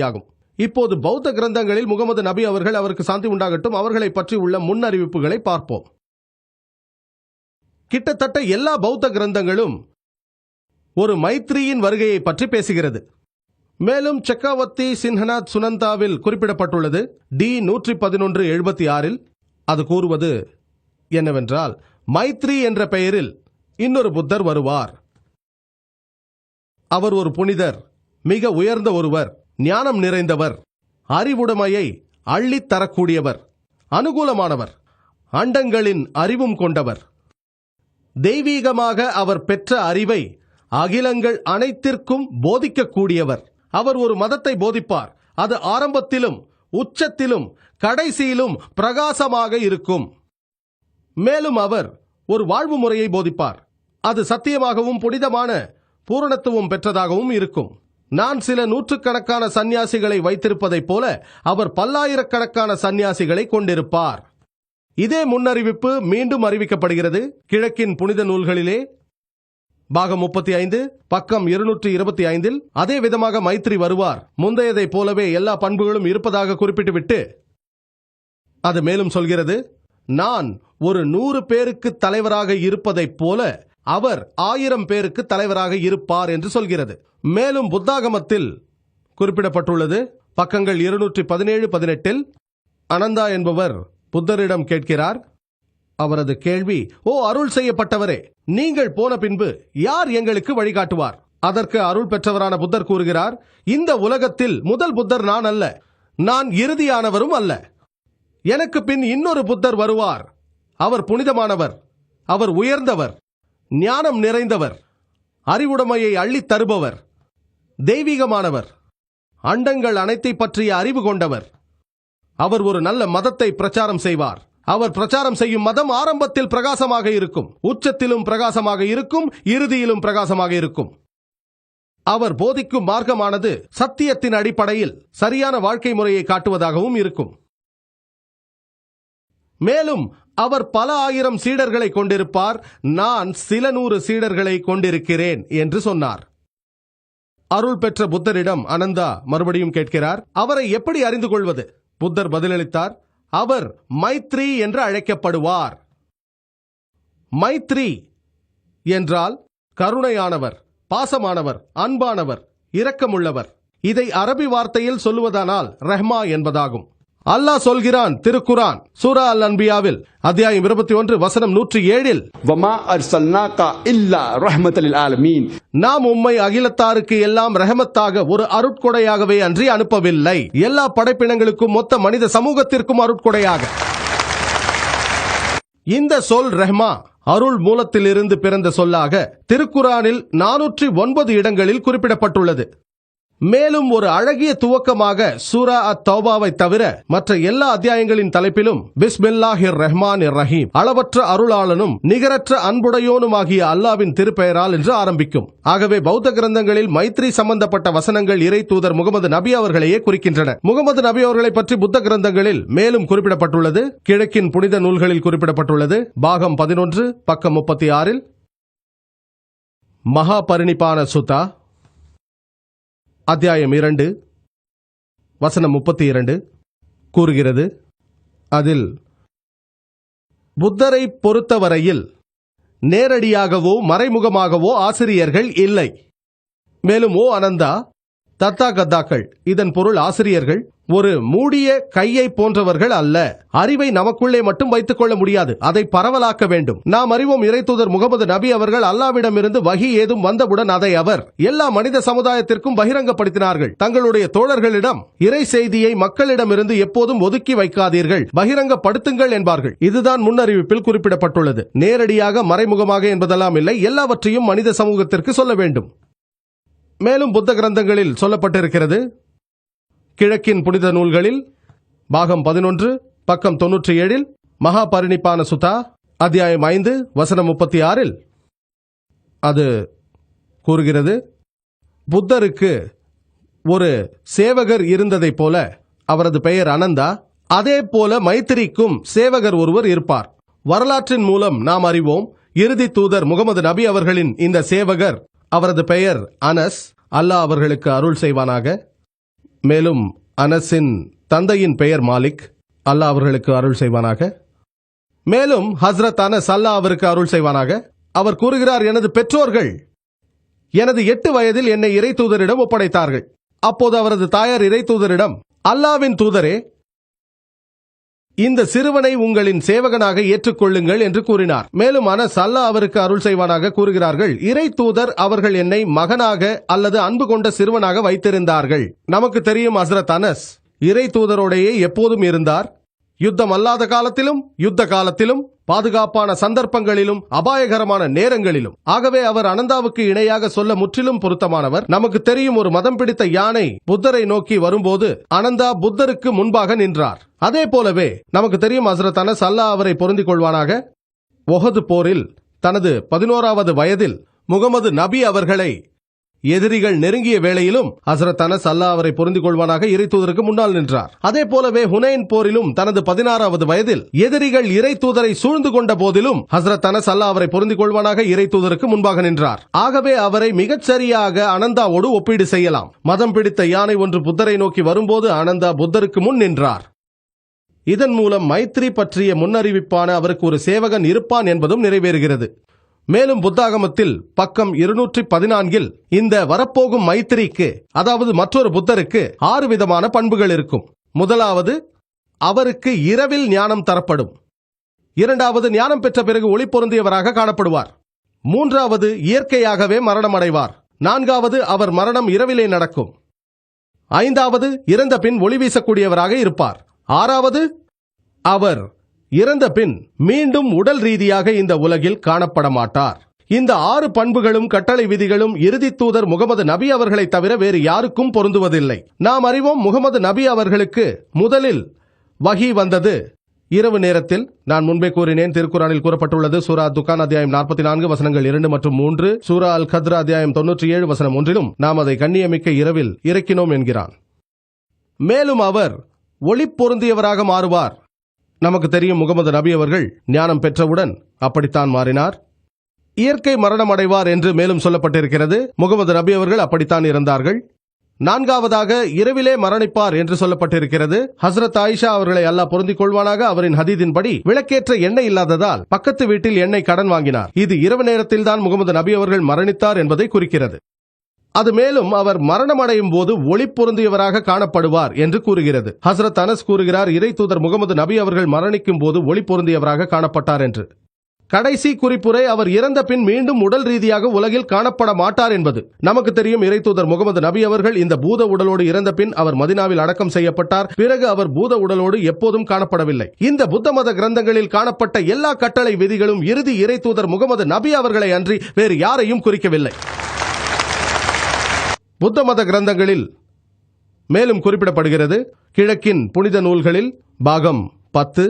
ஆகும் இப்போது பௌத்த கிரந்தங்களில் முகமது நபி அவர்கள் அவருக்கு சாந்தி உண்டாகட்டும் அவர்களை பற்றி உள்ள முன்னறிவிப்புகளை பார்ப்போம். கிட்டத்தட்ட எல்லா பௌத்த கிரந்தங்களும் ஒரு மைத்ரியின் வருகையை பற்றி பேசுகிறது. மேலும் செக்காவத்தி சின்ஹனாத் சுனந்தாவில் குறிப்பிடப்பட்டுள்ளது. டி நூற்றி பதினொன்று எழுபத்தி ஆறில் அது கூறுவது என்னவென்றால் மைத்ரி என்ற பெயரில் இன்னொரு புத்தர் வருவார். அவர் ஒரு புனிதர் மிக உயர்ந்த ஒருவர். ஞானம் நிறைந்தவர். அறிவுடைமையை அள்ளித் தரக்கூடியவர். அனுகூலமானவர். அண்டங்களின் அறிவும் கொண்டவர். தெய்வீகமாக அவர் பெற்ற அறிவை அகிலங்கள் அனைத்திற்கும் போதிக்கக்கூடியவர். அவர் ஒரு மதத்தை போதிப்பார். அது ஆரம்பத்திலும் உச்சத்திலும் கடைசியிலும் பிரகாசமாக இருக்கும். மேலும் அவர் ஒரு வாழ்வு முறையை போதிப்பார். அது சத்தியமாகவும் புனிதமான பூரணத்துவம் பெற்றதாகவும் இருக்கும். நான் சில நூற்றுக்கணக்கான சந்நியாசிகளை வைத்திருப்பதைப் போல அவர் பல்லாயிரக்கணக்கான சந்நியாசிகளை கொண்டிருப்பார். இதே முன்னறிவிப்பு மீண்டும் அறிவிக்கப்படுகிறது. கிழக்கின் புனித நூல்களிலே பாகம் முப்பத்தி ஐந்து பக்கம் இருநூற்றி இருபத்தி ஐந்தில் அதே விதமாக மைத்ரி வருவார். முந்தையதைப் போலவே எல்லா பண்புகளும் இருப்பதாக குறிப்பிட்டுவிட்டு அது மேலும் சொல்கிறது நான் ஒரு நூறு பேருக்கு தலைவராக இருப்பதைப் போல அவர் ஆயிரம் பேருக்கு தலைவராக இருப்பார் என்று சொல்கிறது. மேலும் புத்தாகமத்தில் குறிப்பிடப்பட்டுள்ளது பக்கங்கள் இருநூற்றி பதினேழு பதினெட்டில் அனந்தா என்பவர் புத்தரிடம் கேட்கிறார். அவரது கேள்வி ஓ அருள் செய்யப்பட்டவரே நீங்கள் போன பின்பு யார் எங்களுக்கு வழிகாட்டுவார்? அதற்கு அருள் பெற்றவரான புத்தர் கூறுகிறார் இந்த உலகத்தில் முதல் புத்தர் நான் அல்ல நான் இறுதியானவரும் அல்ல. எனக்கு பின் இன்னொரு புத்தர் வருவார். அவர் புனிதமானவர் அவர் உயர்ந்தவர் ஞானம் நிறைந்தவர். அறிவுடைமையை அள்ளித் தருபவர். தெய்வீகமானவர். அண்டங்கள் அனைத்தை பற்றிய அறிவு கொண்டவர். அவர் ஒரு நல்ல மதத்தை பிரச்சாரம் செய்வார். அவர் பிரச்சாரம் செய்யும் மதம் ஆரம்பத்தில் பிரகாசமாக இருக்கும். உச்சத்திலும் பிரகாசமாக இருக்கும். இறுதியிலும் பிரகாசமாக இருக்கும். அவர் போதிக்கும் மார்க்கமானது சத்தியத்தின் அடிப்படையில் சரியான வாழ்க்கை முறையை காட்டுவதாகவும் இருக்கும். மேலும் அவர் பல ஆயிரம் சீடர்களை கொண்டிருப்பார். நான் சில நூறு சீடர்களை கொண்டிருக்கிறேன் என்று சொன்னார். அருள் பெற்ற புத்தரிடம் அனந்தா மறுபடியும் கேட்கிறார் அவரை எப்படி அறிந்து கொள்வது? புத்தர் பதிலளித்தார் அவர் மைத்ரி என்று அழைக்கப்படுவார். மைத்ரி என்றால் கருணையானவர் பாசமானவர் அன்பானவர் இரக்கமுள்ளவர். இதை அரபி வார்த்தையில் சொல்லுவதானால் ரஹ்மா என்பதாகும். அல்லாஹ் சொல்கிறான் திருக்குரான் சூரா அல் அன்பியாவில் அத்தியாயம் இருபத்தி ஒன்று வசனம் நூற்றி ஏழில் நாம் உம்மை அகிலத்தாருக்கு எல்லாம் ரஹமத்தாக ஒரு அருட்கொடையாகவே அன்றி அனுப்பவில்லை. எல்லா படைப்பினங்களுக்கும் மொத்த மனித சமூகத்திற்கும் அருட்கொடையாக. இந்த சொல் ரெஹ்மா அருள் மூலத்திலிருந்து பிறந்த சொல்லாக திருக்குரானில் நானூற்றி ஒன்பது இடங்களில் குறிப்பிடப்பட்டுள்ளது. மேலும் ஒரு அழகிய துவக்கமாக சூரா அத் தௌபாவை தவிர மற்ற எல்லா அத்தியாயங்களின் தலைப்பிலும் பிஸ்மில்லாஹிர் ரஹ்மான் ரஹீம் அளவற்ற அருளாளனும் நிகரற்ற அன்புடையோனுமாகிய அல்லாவின் திருப்பெயரால் என்று ஆரம்பிக்கும். ஆகவே பௌத்த கிரந்தங்களில் மைத்ரி சம்பந்தப்பட்ட வசனங்கள் இறை தூதர் முகமது நபி அவர்களையே குறிக்கின்றன. முகமது நபி அவர்களை பற்றி புத்த கிரந்தங்களில் மேலும் குறிப்பிடப்பட்டுள்ளது. கிழக்கின் புனித நூல்களில் குறிப்பிடப்பட்டுள்ளது. பாகம் பதினொன்று பக்கம் முப்பத்தி ஆறில் மகா பரிணிப்பான சுதா அத்தியாயம் இரண்டு வசனம் முப்பத்தி இரண்டு கூறுகிறது. அதில் புத்தரை பொறுத்தவரையில் நேரடியாகவோ மறைமுகமாகவோ ஆசிரியர்கள் இல்லை. மேலும் ஓ அனந்தா தத்தா கத்தாக்கள் இதன் பொருள் ஆசிரியர்கள் ஒரு மூடிய கையை போன்றவர்கள் அல்ல. அறிவை நமக்குள்ளே மட்டும் வைத்துக் கொள்ள முடியாது. அதை பரவலாக்க வேண்டும். நாம் அறிவோம் இறைத்தூதர் முகமது நபி அவர்கள் அல்லாவிடமிருந்து வகி ஏதும் வந்தவுடன் அதை அவர் எல்லா மனித சமுதாயத்திற்கும் பகிரங்கப்படுத்தினார்கள். தங்களுடைய தோழர்களிடம் இறை செய்தியை மக்களிடமிருந்து எப்போதும் ஒதுக்கி வைக்காதீர்கள். பகிரங்கப்படுத்துங்கள் என்பார்கள். இதுதான் முன்னறிவிப்பில் குறிப்பிடப்பட்டுள்ளது. நேரடியாக மறைமுகமாக என்பதெல்லாம் இல்லை. எல்லாவற்றையும் மனித சமூகத்திற்கு சொல்ல வேண்டும். மேலும் புத்த கிரந்தங்களில் சொல்லப்பட்டிருக்கிறது கிழக்கின் புனித நூல்களில் பாகம் பதினொன்று பக்கம் தொன்னூற்றி ஏழில் மகா பரிணிப்பான சுதா அத்தியாயம் ஐந்து வசனம் முப்பத்தி ஆறில் அது கூறுகிறது. புத்தருக்கு ஒரு சேவகர் இருந்ததைப் போல அவரது பெயர் அனந்தா. அதே போல மைத்திரிக்கும் சேவகர் ஒருவர் இருப்பார். வரலாற்றின் மூலம் நாம் அறிவோம் இறுதி தூதர் முகமது நபி அவர்களின் இந்த சேவகர் அவரது பெயர் அனஸ். அல்லாஹ் அவர்களுக்கு அருள் செய்வானாக. மேலும் அனஸின் தந்தையின் பெயர் மாலிக். அல்லாஹ் அவர்களுக்கு அருள் செய்வானாக. மேலும் ஹஸ்ரத் அனஸ் அல்லாஹ் அவருக்கு அருள் செய்வானாக. அவர் கூறுகிறார் எனது பெற்றோர்கள் எனது எட்டு வயதில் என்னை இறை தூதரிடம் ஒப்படைத்தார்கள். அப்போது அவரது தாயார் இறை தூதரிடம் அல்லாவின் தூதரே இந்த சிறுவனை உங்களின் சேவகனாக ஏற்றுக்கொள்ளுங்கள் என்று கூறினார். மேலும் அனஸ் அல்லாஹ் அவருக்கு அருள் செய்வானாக கூறுகிறார்கள். இறை தூதர் அவர்கள் என்னை மகனாக அல்லது அன்பு கொண்ட சிறுவனாக வைத்திருந்தார்கள். நமக்கு தெரியும் ஹஸ்ரத் அனஸ். இறை தூதரோடையே எப்போதும் இருந்தார். யுத்தம் அல்லாத காலத்திலும் யுத்த காலத்திலும் பாதுகாப்பான சந்தர்ப்பங்களிலும் அபாயகரமான நேரங்களிலும். ஆகவே அவர் அனந்தாவுக்கு இணையாக சொல்ல முற்றிலும் பொருத்தமானவர். நமக்கு தெரியும் ஒரு மதம் பிடித்த யானை புத்தரை நோக்கி வரும்போது அனந்தா புத்தருக்கு முன்பாக நின்றார். அதே போலவே நமக்கு தெரியும் ஹசரத் சல்லா அவரை பொருந்திக் கொள்வானாக. ஒஹது போரில் தனது பதினோராவது வயதில் முகமது நபி அவர்களை எதிரிகள் நெருங்கிய வேளையிலும் ஹசரத் சல்லா அவரை பொருந்திக் கொள்வானாக இறை தூதருக்கு முன்னால் நின்றார். அதே போலவே ஹுனைன் போரிலும் தனது பதினாறாவது வயதில் எதிரிகள் இறை தூதரை சூழ்ந்து கொண்ட போதிலும் ஹசரத்தான சல்லா அவரை பொருந்திக் கொள்வானாக இறை தூதருக்கு முன்பாக நின்றார். ஆகவே அவரை மிகச் சரியாக அனந்தாவோடு ஒப்பீடு செய்யலாம். மதம் பிடித்த யானை ஒன்று புத்தரை நோக்கி வரும்போது அனந்தா புத்தருக்கு முன் நின்றார். இதன் மூலம் மைத்ரி பற்றிய முன்னறிவிப்பான அவருக்கு ஒரு சேவகன் இருப்பான் என்பதும் நிறைவேறுகிறது. மேலும் புத்தாகமத்தில் பக்கம் இருநூற்றி பதினான்கில் இந்த வரப்போகும் மைத்திரிக்கு அதாவது மற்றொரு புத்தருக்கு ஆறு விதமான பண்புகள் இருக்கும். முதலாவது அவருக்கு இரவில் ஞானம் தரப்படும். இரண்டாவது ஞானம் பெற்ற பிறகு ஒளி பொருந்தியவராக காணப்படுவார். மூன்றாவது இயற்கையாகவே மரணம் அடைவார் நான்காவது அவர் மரணம் இரவிலே நடக்கும். ஐந்தாவது இறந்த பின் ஒளி வீசக்கூடியவராக இருப்பார். ஆறாவது அவர் இறந்த பின் மீண்டும் உடல் ரீதியாக இந்த உலகில் காணப்பட மாட்டார் இந்த ஆறு பண்புகளும் கட்டளை விதிகளும் இறுதி தூதர் முகமது நபி அவர்களை தவிர வேறு யாருக்கும் பொருந்துவதில்லை. நாம் அறிவோம் முகமது நபி அவர்களுக்கு முதலில் வகி வந்தது. இரவு நேரத்தில் நான் முன்பே கூறினேன் திருக்குறானில் கூறப்பட்டுள்ளது சூரா துக்கான் அத்தியாயம் நாற்பத்தி நான்கு வசனங்கள் இரண்டு மற்றும் மூன்று சூரா அல் கத்ரா அத்தியாயம் தொன்னூற்றி ஏழு வசனம் ஒன்றிலும் நாம் அதை கண்ணியமிக்க இரவில் இறக்கினோம் என்கிறான். மேலும் அவர் ஒளி பொருந்தியவராக மாறுவார். நமக்கு தெரியும் முகமது நபி அவர்கள் ஞானம் பெற்றவுடன் அப்படித்தான் மாறினார். இயற்கை மரணம் அடைவார் என்று மேலும் சொல்லப்பட்டிருக்கிறது. முகமது நபி அவர்கள் அப்படித்தான் இருந்தார்கள். நான்காவதாக இரவிலே மரணிப்பார் என்று சொல்லப்பட்டிருக்கிறது. ஹஸ்ரத் ஆயிஷா அவர்களை அல்லாஹ் பொருந்திக் கொள்வானாக. அவரின் ஹதீதின்படி விளக்கேற்ற எண்ணெய் இல்லாததால் பக்கத்து வீட்டில் எண்ணெய் கடன் வாங்கினார். இது இரவு நேரத்தில் தான் முகமது நபி அவர்கள் மரணித்தார் என்பதை குறிக்கிறது. அது மேலும் அவர் மரணமடையும் போது ஒளி பொருந்தியவராக காணப்படுவார் என்று கூறுகிறது. ஹசரத் அனஸ் கூறுகிறார் இறை தூதர் முகமது நபி அவர்கள் மரணிக்கும் போது ஒளி பொருந்தியவராக காணப்பட்டார் என்று. கடைசி குறிப்புரை அவர் இறந்த பின் மீண்டும் உடல் ரீதியாக உலகில் காணப்பட மாட்டார் என்பது. நமக்கு தெரியும் இறை தூதர் முகமது நபி அவர்கள் இந்த பூத உடலோடு இறந்த பின் அவர் மதினாவில் அடக்கம் செய்யப்பட்டார். பிறகு அவர் பூத உடலோடு எப்போதும் காணப்படவில்லை. இந்த புத்த மத கிரந்தங்களில் காணப்பட்ட எல்லா கட்டளை விதிகளும் இறுதி இறை தூதர் முகமது நபி அவர்களை அன்றி வேறு யாரையும் குறிக்கவில்லை. புத்த மத கிரந்தங்களில் மேலும் குறிப்பிடப்படுகிறது. கிழக்கின் புனித நூல்களில் பாகம் பத்து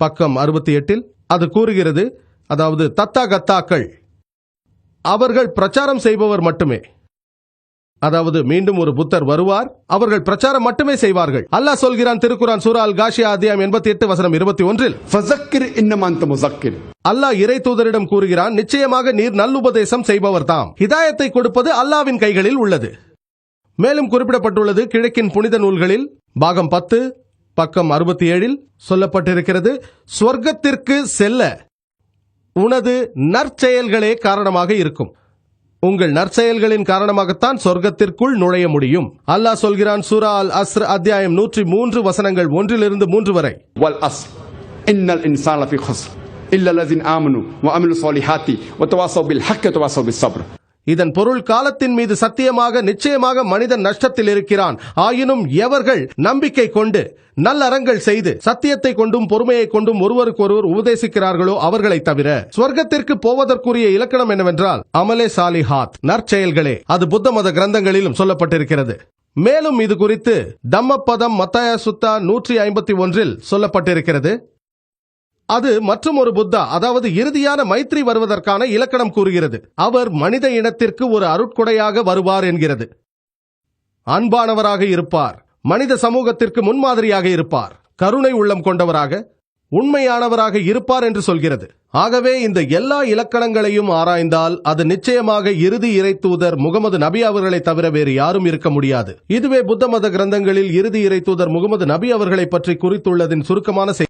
பக்கம் அறுபத்தி எட்டில் அது கூறுகிறது. அதாவது தத்தா கத்தாக்கள் அவர்கள் பிரச்சாரம் செய்பவர் மட்டுமே. அதாவது மீண்டும் ஒரு புத்தர் வருவார் அவர்கள் பிரச்சாரம் மட்டுமே செய்வார்கள். அல்லாஹ் சொல்கிறான் திருக்குரான் சூரால் காஷியா அத்தியாயம் எண்பத்தி எட்டு வசனம் இருபத்தி ஒன்றில் இன்னமான் அல்லாஹ் இறை தூதரிடம் கூறுகிறான் நிச்சயமாக நீர் நல்லுபதேசம் செய்பவர் தாம் ஹிதாயத்தை கொடுப்பது அல்லாவின் கைகளில் உள்ளது. மேலும் குறிப்பிடப்பட்டுள்ளது கிழக்கின் புனித நூல்களில் பாகம் பத்து பக்கம் அறுபத்தி ஏழில் சொல்லப்பட்டிருக்கிறது சொர்க்கத்திற்கு செல்ல உனது நற்செயல்களே காரணமாக இருக்கும். உங்கள் நற்செயல்களின் காரணமாகத்தான் சொர்க்கத்திற்குள் நுழைய முடியும். அல்லாஹ் சொல்கிறான் சூரா அல் அஸ்ர் அத்தியாயம் நூற்றி மூன்று வசனங்கள் ஒன்றிலிருந்து மூன்று வரை. வல் அஸ் இன்னல் இன்சான் லஃபி ஹஸ்ர் இல்லல்லதின் ஆமனு வ அமிலு சாலிஹாத்தி வ தவாசவ் பில் ஹக்க தவாசவ் பில் சப்ர். இதன் பொருள் காலத்தின் மீது சத்தியமாக நிச்சயமாக மனிதன் நஷ்டத்தில் இருக்கிறான். ஆயினும் எவர்கள் நம்பிக்கை கொண்டு நல்லறங்கள் செய்து சத்தியத்தை கொண்டும் பொறுமையை கொண்டும் ஒருவருக்கொருவர் உபதேசிக்கிறார்களோ அவர்களை தவிர சொர்க்கத்திற்கு போவதற்குரிய இலக்கணம் என்னவென்றால் அமலே சாலிஹாத் நற்செயல்களே. அது புத்த மத கிரந்தங்களிலும் சொல்லப்பட்டிருக்கிறது. மேலும் இது குறித்து தம்மப்பதம் மத்தாய சுத்தா நூற்றி ஐம்பத்தி ஒன்றில் சொல்லப்பட்டிருக்கிறது. அது மற்றும் ஒரு புத்தா அதாவது இறுதியான மைத்ரி வருவதற்கான இலக்கணம் கூறுகிறது. அவர் மனித இனத்திற்கு ஒரு அருட்கொடையாக வருவார் என்கிறது. அன்பானவராக இருப்பார். மனித சமூகத்திற்கு முன்மாதிரியாக இருப்பார். கருணை உள்ளம் கொண்டவராக உண்மையானவராக இருப்பார் என்று சொல்கிறது. ஆகவே இந்த எல்லா இலக்கணங்களையும் ஆராய்ந்தால் அது நிச்சயமாக இறுதி இறை தூதர் முகமது நபி அவர்களை தவிர வேறு யாரும் இருக்க முடியாது. இதுவே புத்த மத கிரந்தங்களில் இறுதி இறை தூதர் முகமது நபி அவர்களை பற்றி குறித்துள்ளதின் சுருக்கமான செய்தி.